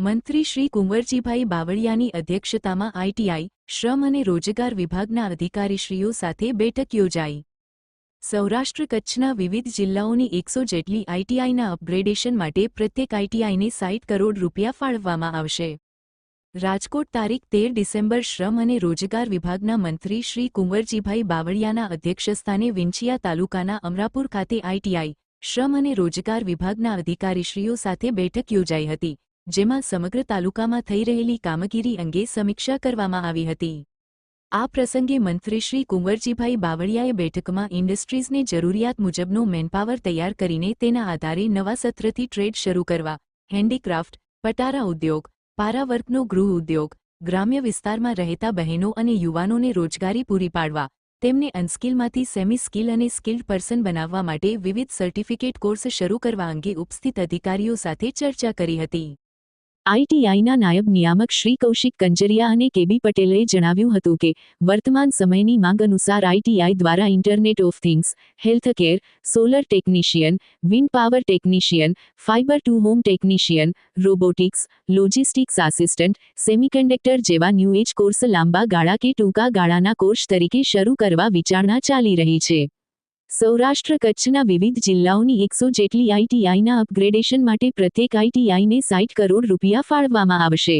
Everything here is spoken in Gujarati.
મંત્રી શ્રી કુંવરજીભાઈ બાવળિયાની અધ્યક્ષતામાં આઈટીઆઈ શ્રમ અને રોજગાર વિભાગના અધિકારીશ્રીઓ સાથે બેઠક યોજાઈ. સૌરાષ્ટ્ર કચ્છના વિવિધ જિલ્લાઓની એકસો જેટલી આઈટીઆઈના અપગ્રેડેશન માટે પ્રત્યેક આઈટીઆઈને સાઈઠ કરોડ રૂપિયા ફાળવવામાં આવશે. રાજકોટ તારીખ તેર ડિસેમ્બર શ્રમ અને રોજગાર વિભાગના મંત્રી શ્રી કુંવરજીભાઈ બાવળિયાના અધ્યક્ષસ્થાને વિંછિયા તાલુકાના અમરાપુર ખાતે આઈટીઆઈ શ્રમ અને રોજગાર વિભાગના અધિકારીશ્રીઓ સાથે બેઠક યોજાઈ હતી. જેમાં સમગ્ર તાલુકામાં થઈ રહેલી કામગીરી અંગે સમીક્ષા કરવામાં આવી હતી. આ પ્રસંગે મંત્રી શ્રી કુંવરજીભાઈ બાવળિયાએ બેઠકમાં ઇન્ડસ્ટ્રીઝને જરૂરિયાત મુજબનો મેનપાવર તૈયાર કરીને તેના આધારે નવા સત્રથી ટ્રેડ શરૂ કરવા, હેન્ડીક્રાફ્ટ, પટારા ઉદ્યોગ પારાવર્કનો ગૃહ ઉદ્યોગ, ગ્રામ્ય વિસ્તારમાં રહેતા બહેનો અને યુવાનોને રોજગારી પૂરી પાડવા, તેમને અનસ્કિલમાંથી સેમી સ્કિલ અને સ્કિલ્ડ પર્સન બનાવવા માટે વિવિધ સર્ટિફિકેટ કોર્સ શરૂ કરવા અંગે ઉપસ્થિત અધિકારીઓ સાથે ચર્ચા કરી હતી. આઈટીઆઈના નાયબ નિયામક શ્રી કૌશિક કંજરિયા અને કેબી પટેલે જણાવ્યું હતું કે, વર્તમાન સમયની માંગ અનુસાર આઈટીઆઈ દ્વારા internet of things, healthcare, solar technician, wind power technician, fibre to home technician, robotics, logistics assistant, semiconductor જેવા ન્યૂ એજ કોર્સ લાંબા ગાળા કે ટૂંકા ગાળાના કોર્સ તરીકે શરૂ કરવા વિચારણા ચાલી રહી છે. સૌરાષ્ટ્ર કચ્છના વિવિધ જિલ્લાઓની એકસો જેટલી આઈટીઆઈના અપગ્રેડેશન માટે પ્રત્યેક આઈટીઆઈને સાઈઠ કરોડ રૂપિયા ફાળવવામાં આવશે.